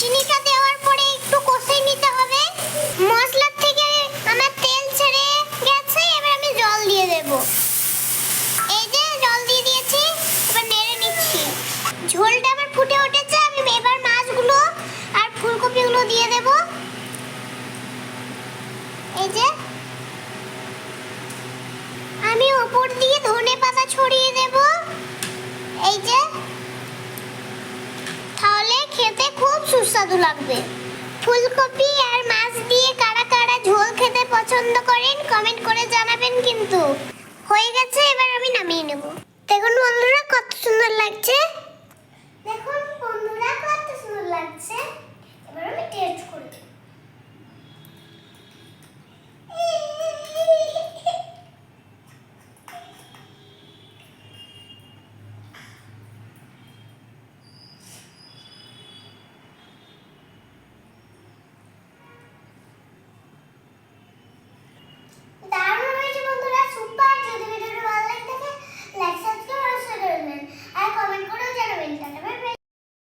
চিনিটা দেওয়ার পরে একটু কষে নিতে হবে। মশলার থেকে আমার তেল ছেড়ে গেছে, এবার আমি জল দিয়ে দেব। এই যে জল দিয়ে দিয়েছি, এবার নেড়ে নিচ্ছি। ঝোলটা আমার ফুটে উঠেছে, আমি এবার মাছগুলো আর ফুলকপিগুলো দিয়ে দেব। এই যে, আমি উপর দিয়ে ধনে পাতা ছড়িয়ে দেব এই যে তাহলে খেতে খুব সুস্বাদু লাগবে। ফুলকপি আর মাছ দিয়ে কারা কারা ঝোল খেতে পছন্দ করেন কমেন্ট করে জানাবেন কিন্তু। হয়ে গেছে, এবার আমি নামিয়ে নেব। দেখুন বন্ধুরা, কত সুন্দর লাগছে।